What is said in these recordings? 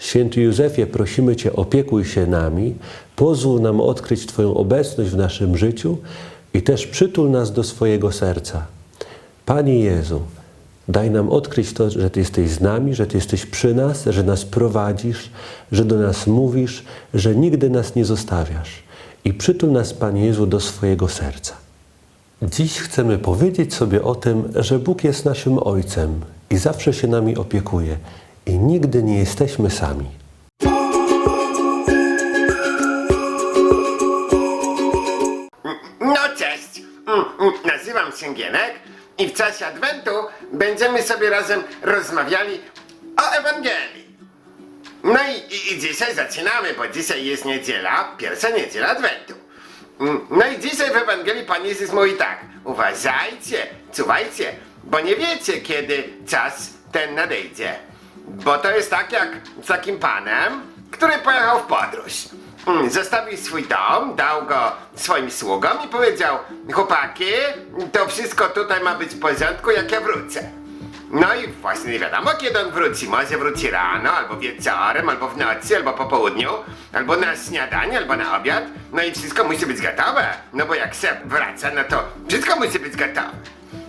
Święty Józefie, prosimy Cię, opiekuj się nami, pozwól nam odkryć Twoją obecność w naszym życiu i też przytul nas do swojego serca. Panie Jezu, daj nam odkryć to, że Ty jesteś z nami, że Ty jesteś przy nas, że nas prowadzisz, że do nas mówisz, że nigdy nas nie zostawiasz. I przytul nas, Panie Jezu, do swojego serca. Dziś chcemy powiedzieć sobie o tym, że Bóg jest naszym Ojcem i zawsze się nami opiekuje i nigdy nie jesteśmy sami. No cześć, Mm, mm, nazywam się Gienek i w czasie Adwentu będziemy sobie razem rozmawiali o Ewangelii. No i, i, i dzisiaj zaczynamy, bo dzisiaj jest niedziela, pierwsza niedziela Adwentu. Mm, No i dzisiaj w Ewangelii Pan Jezus mówi tak, uważajcie, czuwajcie, bo nie wiecie kiedy czas ten nadejdzie. Bo to jest tak jak z takim panem, który pojechał w podróż. Mm, Zostawił swój dom, dał go swoim sługom i powiedział Chłopaki, to wszystko tutaj ma być w porządku jak ja wrócę. No i właśnie nie wiadomo kiedy on wróci. Może wróci rano, albo wieczorem, albo w nocy, albo po południu, albo na śniadanie, albo na obiad. No i wszystko musi być gotowe. No bo jak se wraca, no to wszystko musi być gotowe.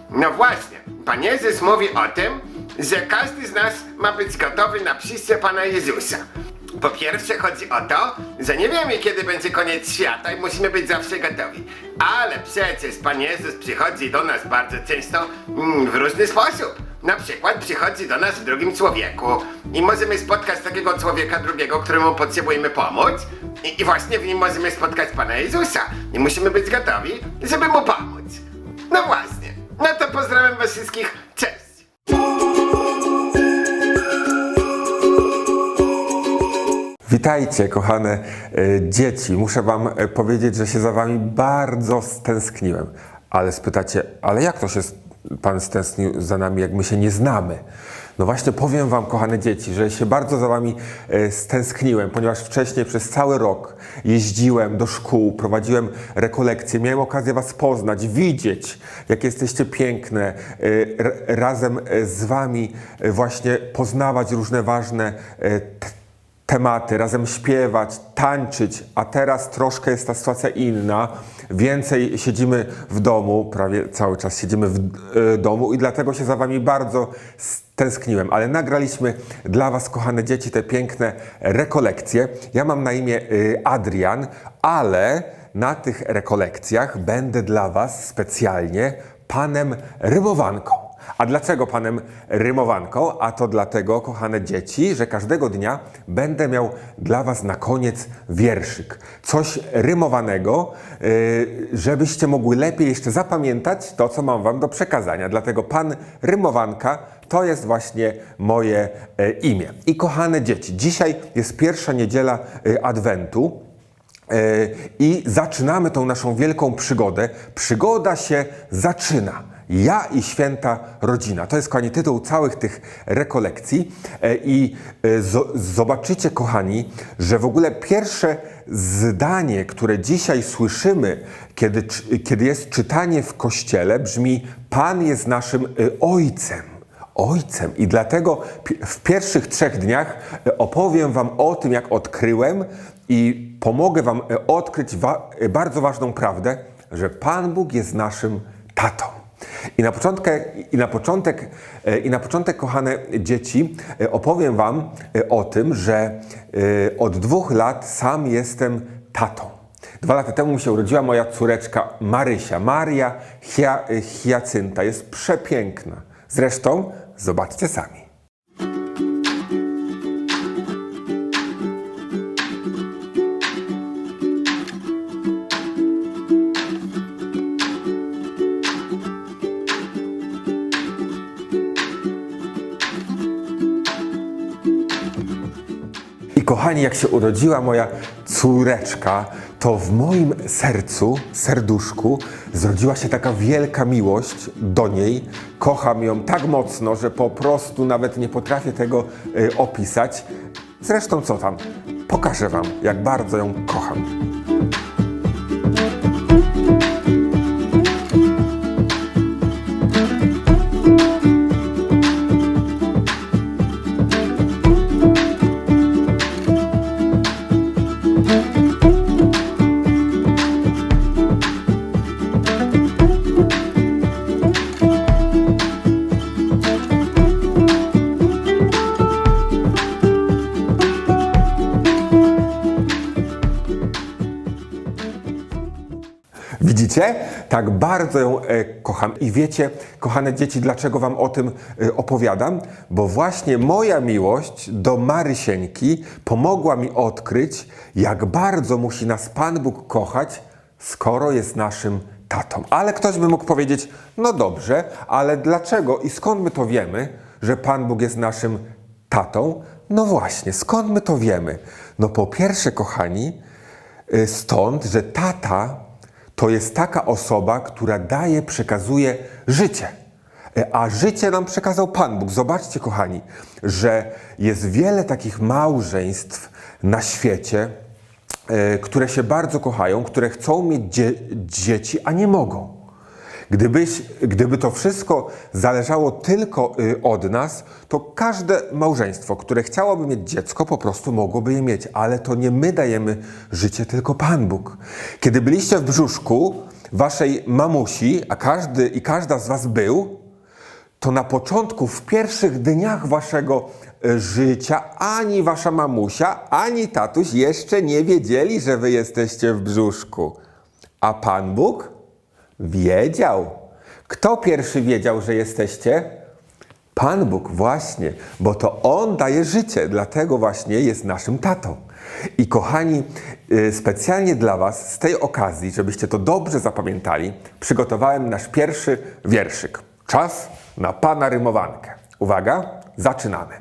No właśnie, Pan Jezus mówi o tym, że każdy z nas ma być gotowy na przyjście Pana Jezusa. Po pierwsze chodzi o to, że nie wiemy kiedy będzie koniec świata i musimy być zawsze gotowi. Ale przecież Pan Jezus przychodzi do nas bardzo często mm, w różny sposób. Na przykład przychodzi do nas w drugim człowieku i możemy spotkać takiego człowieka drugiego, któremu potrzebujemy pomóc i, i właśnie w nim możemy spotkać Pana Jezusa i musimy być gotowi, żeby mu pomóc. No właśnie. No to pozdrawiam was wszystkich. Witajcie, kochane e, dzieci. Muszę Wam e, powiedzieć, że się za Wami bardzo stęskniłem. Ale spytacie, ale jak to się Pan stęsknił za nami, jak my się nie znamy? No właśnie powiem Wam, kochane dzieci, że się bardzo za Wami e, stęskniłem, ponieważ wcześniej przez cały rok jeździłem do szkół, prowadziłem rekolekcje, miałem okazję Was poznać, widzieć, jak jesteście piękne, razem z Wami właśnie poznawać różne ważne tematy, razem śpiewać, tańczyć, a teraz troszkę jest ta sytuacja inna. Więcej siedzimy w domu, prawie cały czas siedzimy w e, domu i dlatego się za Wami bardzo stęskniłem. Ale nagraliśmy dla Was, kochane dzieci, te piękne rekolekcje. Ja mam na imię e, Adrian, ale na tych rekolekcjach będę dla Was specjalnie panem rymowanką. A dlaczego panem rymowanką? A to dlatego, kochane dzieci, że każdego dnia będę miał dla Was na koniec wierszyk. Coś rymowanego, yy, żebyście mogły lepiej jeszcze zapamiętać to, co mam Wam do przekazania. Dlatego pan rymowanka to jest właśnie moje e, imię. I kochane dzieci, dzisiaj jest pierwsza niedziela e, Adwentu. I zaczynamy tą naszą wielką przygodę. Przygoda się zaczyna. Ja i święta rodzina. To jest, kochani, tytuł całych tych rekolekcji. E, I e, zo- zobaczycie, kochani, że w ogóle pierwsze zdanie, które dzisiaj słyszymy, kiedy, kiedy jest czytanie w kościele, brzmi: Pan jest naszym e, Ojcem ojcem. I dlatego w pierwszych trzech dniach opowiem Wam o tym, jak odkryłem i pomogę Wam odkryć wa- bardzo ważną prawdę, że Pan Bóg jest naszym tatą. I na, początkę, I na początek, e, i na początek, kochane dzieci, e, opowiem Wam e, o tym, że od dwóch lat sam jestem tatą. Dwa lata temu się urodziła moja córeczka Marysia. Maria Hia, Hiacynta jest przepiękna. Zresztą zobaczcie sami. Kochani, jak się urodziła moja córeczka, to w moim sercu, serduszku, zrodziła się taka wielka miłość do niej. Kocham ją tak mocno, że po prostu nawet nie potrafię tego y, opisać. Zresztą co tam? Pokażę Wam, jak bardzo ją kocham. Widzicie? Tak bardzo ją e, kocham. I wiecie, kochane dzieci, dlaczego wam o tym e, opowiadam? Bo właśnie moja miłość do Marysieńki pomogła mi odkryć, jak bardzo musi nas Pan Bóg kochać, skoro jest naszym tatą. Ale ktoś by mógł powiedzieć, no dobrze, ale dlaczego i skąd my to wiemy, że Pan Bóg jest naszym tatą? No właśnie, skąd my to wiemy? No po pierwsze, kochani, y, stąd, że tata to jest taka osoba, która daje, przekazuje życie. E, A życie nam przekazał Pan Bóg. Zobaczcie, kochani, że jest wiele takich małżeństw na świecie, e, które się bardzo kochają, które chcą mieć dzie- dzieci, a nie mogą. Gdybyś, gdyby to wszystko zależało tylko y, od nas, to każde małżeństwo, które chciałoby mieć dziecko, po prostu mogłoby je mieć, ale to nie my dajemy życie, tylko Pan Bóg. Kiedy byliście w brzuszku waszej mamusi, a każdy i każda z was był, to na początku, w pierwszych dniach waszego e, życia, ani wasza mamusia, ani tatuś jeszcze nie wiedzieli, że wy jesteście w brzuszku. A Pan Bóg wiedział. Kto pierwszy wiedział, że jesteście? Pan Bóg, właśnie, bo to On daje życie, dlatego właśnie jest naszym tatą. I kochani, y, specjalnie dla Was z tej okazji, żebyście to dobrze zapamiętali, przygotowałem nasz pierwszy wierszyk. Czas na Pana rymowankę. Uwaga, zaczynamy.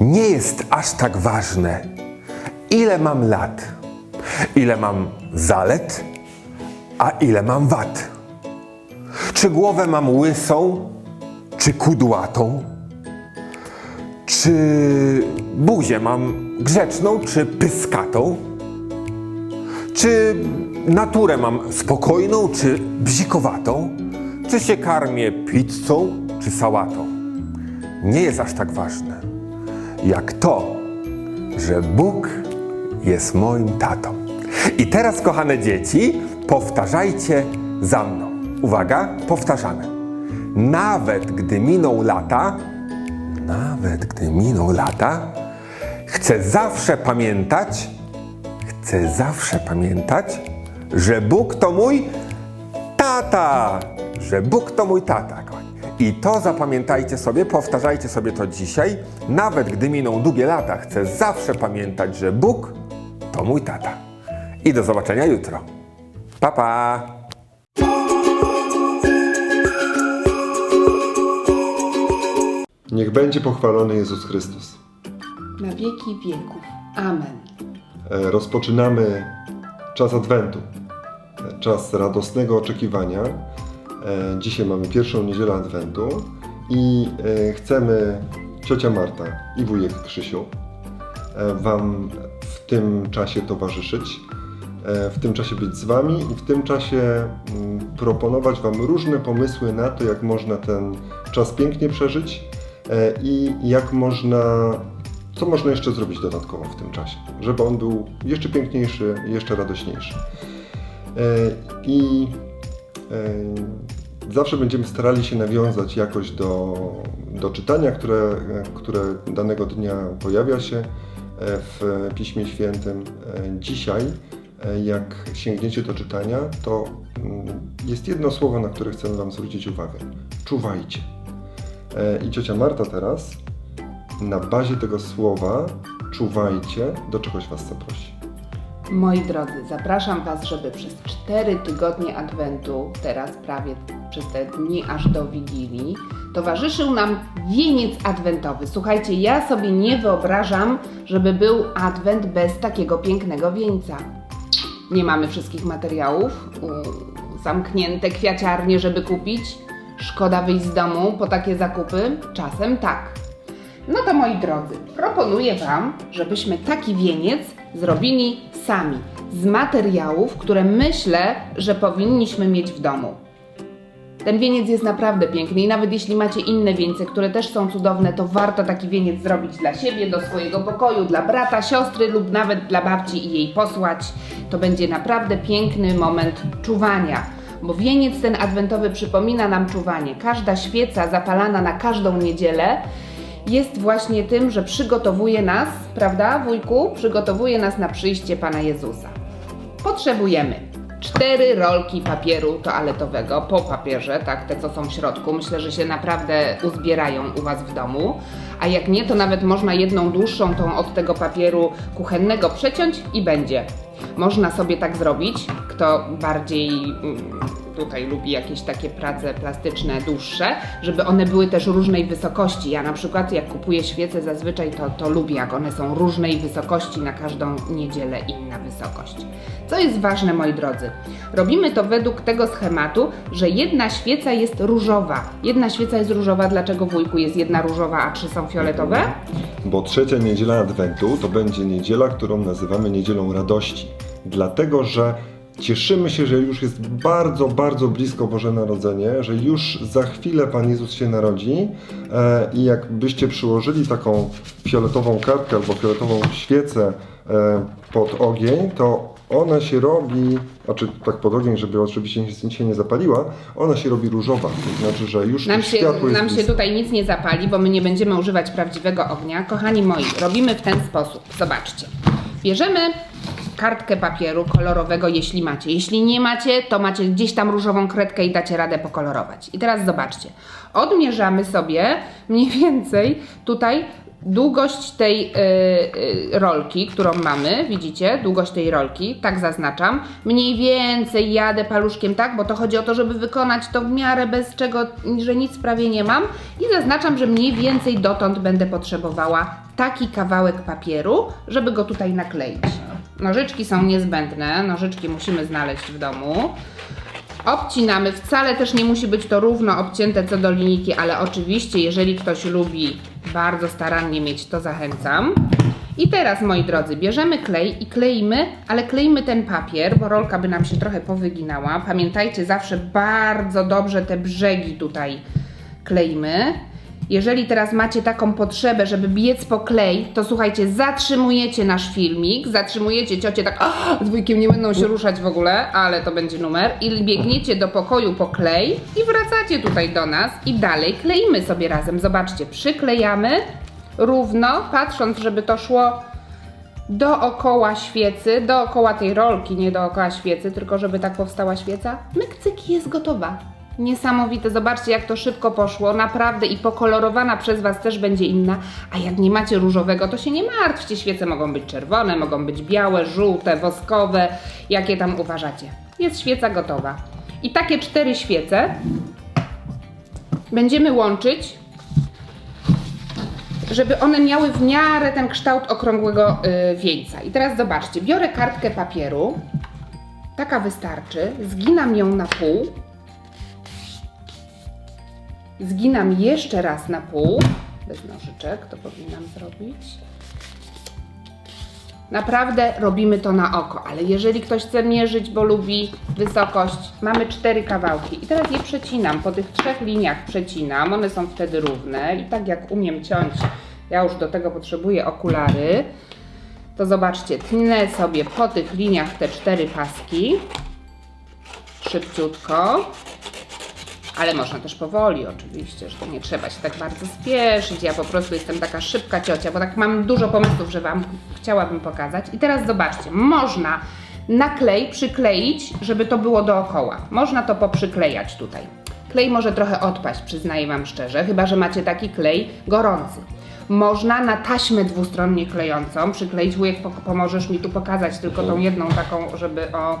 Nie jest aż tak ważne, ile mam lat, ile mam zalet, a ile mam wad. Czy głowę mam łysą, czy kudłatą? Czy buzię mam grzeczną, czy pyskatą? Czy naturę mam spokojną, czy bzikowatą? Czy się karmię pizzą, czy sałatą? Nie jest aż tak ważne, jak to, że Bóg jest moim tatą. I teraz, kochane dzieci, powtarzajcie za mną. Uwaga, powtarzamy. Nawet gdy miną lata, nawet gdy miną lata, chcę zawsze pamiętać, chcę zawsze pamiętać, że Bóg to mój tata, że Bóg to mój tata. I to zapamiętajcie sobie, powtarzajcie sobie to dzisiaj. Nawet gdy miną długie lata, chcę zawsze pamiętać, że Bóg to mój tata. I do zobaczenia jutro. Pa, pa! Niech będzie pochwalony Jezus Chrystus. na wieki wieków. Amen. E, Rozpoczynamy czas Adwentu, e, czas radosnego oczekiwania. E, Dzisiaj mamy pierwszą niedzielę Adwentu i chcemy ciocia Marta i wujek Krzysiu Wam w tym czasie towarzyszyć, w tym czasie być z Wami i w tym czasie mm, proponować Wam różne pomysły na to, jak można ten czas pięknie przeżyć i jak można, co można jeszcze zrobić dodatkowo w tym czasie, żeby on był jeszcze piękniejszy, jeszcze radośniejszy. E, I e, zawsze będziemy starali się nawiązać jakoś do, do czytania, które, które danego dnia pojawia się e, w Piśmie Świętym. E, Dzisiaj, e, jak sięgniecie do czytania, to mm, jest jedno słowo, na które chcemy Wam zwrócić uwagę. Czuwajcie. E, I ciocia Marta teraz na bazie tego słowa czuwajcie, do czegoś Was zaprosi. Moi drodzy, zapraszam Was, żeby przez cztery tygodnie Adwentu, teraz prawie przez te dni aż do Wigilii, towarzyszył nam wieniec adwentowy. Słuchajcie, ja sobie nie wyobrażam, żeby był adwent bez takiego pięknego wieńca. Nie mamy wszystkich materiałów, zamknięte kwiaciarnie, żeby kupić. Szkoda wyjść z domu po takie zakupy? Czasem tak. No to moi drodzy, proponuję Wam, żebyśmy taki wieniec zrobili sami z materiałów, które myślę, że powinniśmy mieć w domu. Ten wieniec jest naprawdę piękny i nawet jeśli macie inne wieńce, które też są cudowne, to warto taki wieniec zrobić dla siebie, do swojego pokoju, dla brata, siostry lub nawet dla babci i jej posłać. To będzie naprawdę piękny moment czuwania, bo wieniec ten adwentowy przypomina nam czuwanie. Każda świeca zapalana na każdą niedzielę jest właśnie tym, że przygotowuje nas, prawda, wujku? Przygotowuje nas na przyjście Pana Jezusa. Potrzebujemy cztery rolki papieru toaletowego po papierze, tak, te co są w środku. Myślę, że się naprawdę uzbierają u Was w domu. A jak nie, to nawet można jedną dłuższą tą od tego papieru kuchennego przeciąć i będzie. Można sobie tak zrobić, kto bardziej mm, tutaj lubi jakieś takie prace plastyczne dłuższe, żeby one były też różnej wysokości. Ja na przykład jak kupuję świece zazwyczaj to, to lubię, jak one są różnej wysokości, na każdą niedzielę inna wysokość. Co jest ważne, moi drodzy? Robimy to według tego schematu, że jedna świeca jest różowa. Jedna świeca jest różowa, dlaczego wujku jest jedna różowa, a trzy są fioletowe? Bo trzecia niedziela Adwentu to będzie niedziela, którą nazywamy niedzielą radości. Dlatego, że cieszymy się, że już jest bardzo, bardzo blisko Boże Narodzenie, że już za chwilę Pan Jezus się narodzi e, i jakbyście przyłożyli taką fioletową kartkę albo fioletową świecę e, pod ogień, to ona się robi, znaczy tak pod ogień, żeby oczywiście się nie zapaliła, ona się robi różowa. To znaczy, że już Nam się, światło jest nam się blisko. tutaj nic nie zapali, bo my nie będziemy używać prawdziwego ognia. Kochani moi, robimy w ten sposób. Zobaczcie. Bierzemy kartkę papieru kolorowego, jeśli macie. Jeśli nie macie, to macie gdzieś tam różową kredkę i dacie radę pokolorować. I teraz zobaczcie. Odmierzamy sobie mniej więcej tutaj długość tej y, y, rolki, którą mamy, widzicie, długość tej rolki, tak zaznaczam. Mniej więcej jadę paluszkiem tak, bo to chodzi o to, żeby wykonać to w miarę bez czego, że nic prawie nie mam. I zaznaczam, że mniej więcej dotąd będę potrzebowała taki kawałek papieru, żeby go tutaj nakleić. Nożyczki są niezbędne, nożyczki musimy znaleźć w domu. Obcinamy, wcale też nie musi być to równo obcięte co do linijki, ale oczywiście, jeżeli ktoś lubi bardzo starannie mieć, to zachęcam. I teraz, moi drodzy, bierzemy klej i kleimy, ale kleimy ten papier, bo rolka by nam się trochę powyginała. Pamiętajcie, zawsze bardzo dobrze te brzegi tutaj kleimy. Jeżeli teraz macie taką potrzebę, żeby biec po klej, to słuchajcie, zatrzymujecie nasz filmik, zatrzymujecie ciocie tak, "Ah, dwójkiem nie będą się ruszać w ogóle, ale to będzie numer, i biegniecie do pokoju po klej i wracacie tutaj do nas i dalej kleimy sobie razem. Zobaczcie, przyklejamy równo, patrząc, żeby to szło dookoła świecy, dookoła tej rolki, nie dookoła świecy, tylko żeby tak powstała świeca. Mykcyk jest gotowa. Niesamowite, zobaczcie jak to szybko poszło, naprawdę i pokolorowana przez Was też będzie inna. A jak nie macie różowego, to się nie martwcie, świece mogą być czerwone, mogą być białe, żółte, woskowe, jakie tam uważacie. Jest świeca gotowa. I takie cztery świece będziemy łączyć żeby one miały w miarę ten kształt okrągłego y, wieńca. I teraz zobaczcie, biorę kartkę papieru, taka wystarczy, zginam ją na pół, zginam jeszcze raz na pół, bez nożyczek to powinnam zrobić. Naprawdę robimy to na oko, ale jeżeli ktoś chce mierzyć, bo lubi wysokość, mamy cztery kawałki. I teraz je przecinam, po tych trzech liniach przecinam, one są wtedy równe i tak jak umiem ciąć, ja już do tego potrzebuję okulary, to zobaczcie, tnę sobie po tych liniach te cztery paski, szybciutko, ale można też powoli oczywiście, że to nie trzeba się tak bardzo spieszyć. Ja po prostu jestem taka szybka ciocia, bo tak mam dużo pomysłów, że Wam chciałabym pokazać. I teraz zobaczcie, można na klej przykleić, żeby to było dookoła. Można to poprzyklejać tutaj. Klej może trochę odpaść, przyznaję Wam szczerze, chyba że macie taki klej gorący. Można na taśmę dwustronnie klejącą przykleić. Wujek, po- pomożesz mi tu pokazać tylko tą jedną taką, żeby o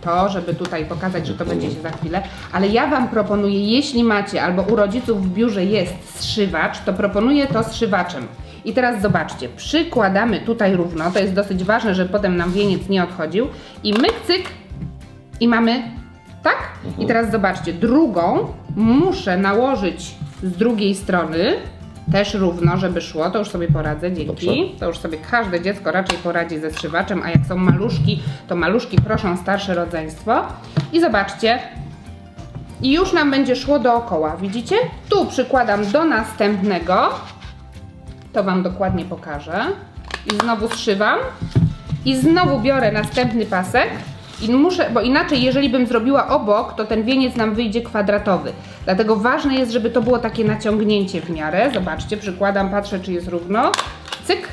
to, żeby tutaj pokazać, że to będzie się za chwilę, ale ja Wam proponuję, jeśli macie albo u rodziców w biurze jest zszywacz, to proponuję to zszywaczem. I teraz zobaczcie, przykładamy tutaj równo, to jest dosyć ważne, żeby potem nam wieniec nie odchodził i myk, cyk i mamy, tak? I teraz zobaczcie, drugą muszę nałożyć z drugiej strony, też równo, żeby szło, to już sobie poradzę, dzięki. Dobrze. To już sobie każde dziecko raczej poradzi ze strzywaczem, a jak są maluszki, to maluszki proszą starsze rodzeństwo. I zobaczcie, i już nam będzie szło dookoła, widzicie? Tu przykładam do następnego, to Wam dokładnie pokażę. I znowu zszywam. I znowu biorę następny pasek. I muszę, bo inaczej, jeżeli bym zrobiła obok, to ten wieniec nam wyjdzie kwadratowy. Dlatego ważne jest, żeby to było takie naciągnięcie w miarę. Zobaczcie, przykładam, patrzę, czy jest równo. Cyk.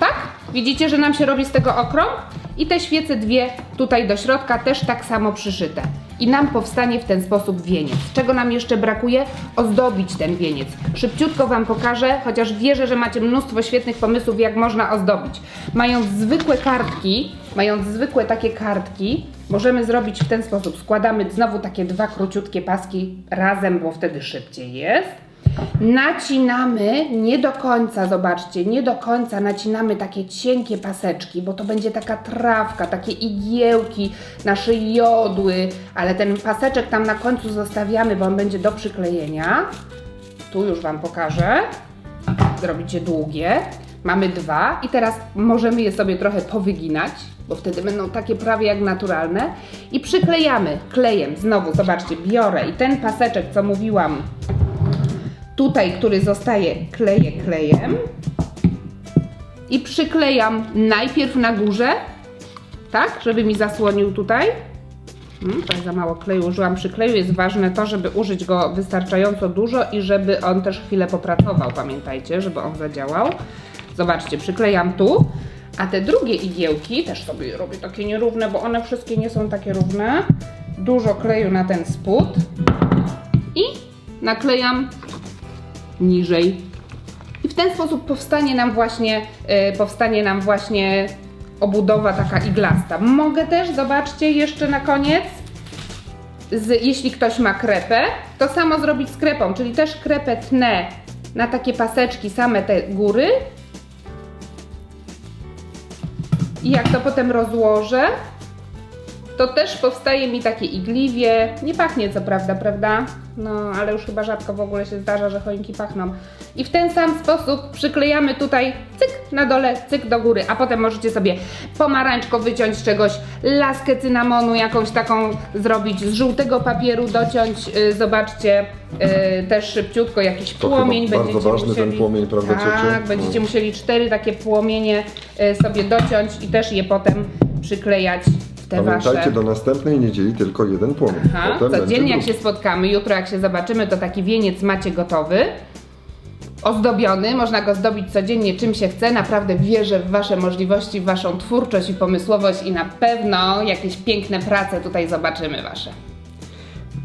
Tak? Widzicie, że nam się robi z tego okrąg? I te świece dwie tutaj do środka też tak samo przyszyte. I nam powstanie w ten sposób wieniec. Czego nam jeszcze brakuje? Ozdobić ten wieniec. Szybciutko Wam pokażę, chociaż wierzę, że macie mnóstwo świetnych pomysłów, jak można ozdobić. Mając zwykłe kartki, mając zwykłe takie kartki, możemy zrobić w ten sposób. Składamy znowu takie dwa króciutkie paski razem, bo wtedy szybciej jest. Nacinamy nie do końca, zobaczcie, nie do końca nacinamy takie cienkie paseczki, bo to będzie taka trawka, takie igiełki, nasze jodły, ale ten paseczek tam na końcu zostawiamy, bo on będzie do przyklejenia. Tu już Wam pokażę. Zrobicie długie. Mamy dwa i teraz możemy je sobie trochę powyginać, bo wtedy będą takie prawie jak naturalne. I przyklejamy klejem. Znowu, zobaczcie, biorę i ten paseczek, co mówiłam, tutaj, który zostaje, kleję klejem i przyklejam najpierw na górze, tak, żeby mi zasłonił tutaj. Hmm, za mało kleju użyłam przy kleju. Jest ważne to, żeby użyć go wystarczająco dużo i żeby on też chwilę popracował, pamiętajcie, żeby on zadziałał. Zobaczcie, przyklejam tu, a te drugie igiełki też sobie robię takie nierówne, bo one wszystkie nie są takie równe. Dużo kleju na ten spód i naklejam niżej. I w ten sposób powstanie nam właśnie, e, powstanie nam właśnie obudowa taka iglasta. Mogę też, zobaczcie jeszcze na koniec, z, jeśli ktoś ma krepę, to samo zrobić z krepą, czyli też krepę tnę na takie paseczki, same te góry. I jak to potem rozłożę, to też powstaje mi takie igliwie. Nie pachnie co prawda, prawda? No, ale już chyba rzadko w ogóle się zdarza, że choinki pachną. I w ten sam sposób przyklejamy tutaj cyk na dole, cyk do góry, a potem możecie sobie pomarańczko wyciąć z czegoś, laskę cynamonu jakąś taką zrobić, z żółtego papieru dociąć, yy, zobaczcie, yy, też szybciutko jakiś To płomień chyba bardzo ważny ten musieli, płomień, prawda, tak, ciociu? będziecie No. musieli cztery takie płomienie yy, sobie dociąć i też je potem przyklejać te Pamiętajcie, wasze... do następnej niedzieli tylko jeden płomień. Aha, Potem będzie codziennie jak drugi. się spotkamy, jutro jak się zobaczymy, to taki wieniec macie gotowy. Ozdobiony, można go zdobić codziennie czym się chce. Naprawdę wierzę w Wasze możliwości, w Waszą twórczość i pomysłowość i na pewno jakieś piękne prace tutaj zobaczymy Wasze.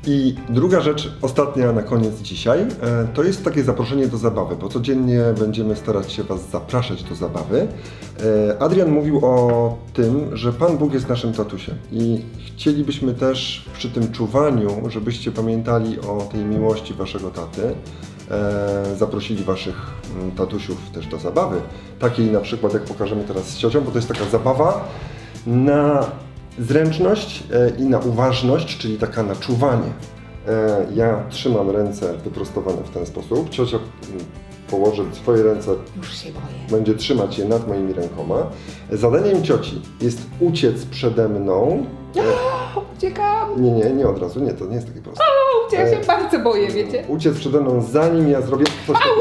I druga rzecz, ostatnia na koniec dzisiaj, e, to jest takie zaproszenie do zabawy, bo codziennie będziemy starać się Was zapraszać do zabawy. E, Adrian mówił o tym, że Pan Bóg jest naszym tatusiem i chcielibyśmy też przy tym czuwaniu, żebyście pamiętali o tej miłości Waszego taty, e, zaprosili Waszych mm, tatusiów też do zabawy. Takiej na przykład, jak pokażemy teraz z ciocią, bo to jest taka zabawa na zręczność e, i na uważność, czyli taka na czuwanie. E, Ja trzymam ręce wyprostowane w ten sposób. Ciocia mm, położy swoje ręce, Już się boję. będzie trzymać je nad moimi rękoma. Zadaniem cioci jest uciec przede mną. E, Uciekam, Nie, nie, nie od razu, nie, to nie jest takie proste. ja się bardzo boję, wiecie. Uciec przede mną, zanim ja zrobię coś takiego.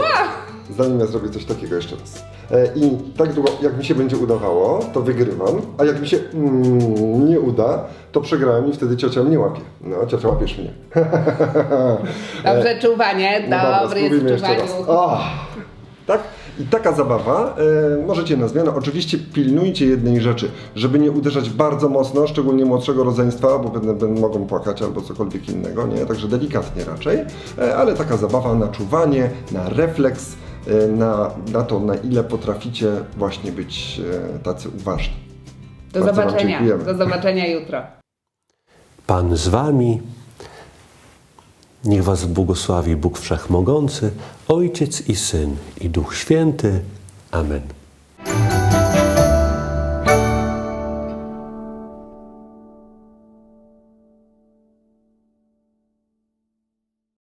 Zanim ja zrobię coś takiego jeszcze raz. E, I tak długo, jak mi się będzie udawało, to wygrywam, a jak mi się mm, nie uda, to przegrałem i wtedy ciocia mnie łapie. No, ciocia łapiesz mnie. Dobrze, czuwanie, No dobra, dobry jest w spróbujmy jeszcze raz. czuwaniu. O, tak? I taka zabawa, e, możecie na zmianę. Oczywiście pilnujcie jednej rzeczy, żeby nie uderzać bardzo mocno, szczególnie młodszego rodzeństwa, bo będą, będą mogą płakać albo cokolwiek innego, nie? Także delikatnie raczej, e, ale taka zabawa na czuwanie, na refleks, e, na, na to, na ile potraficie właśnie być e, tacy uważni. Do Bardzo zobaczenia. Do zobaczenia jutro. Pan z wami. Niech was błogosławi Bóg Wszechmogący, Ojciec i Syn i Duch Święty. Amen.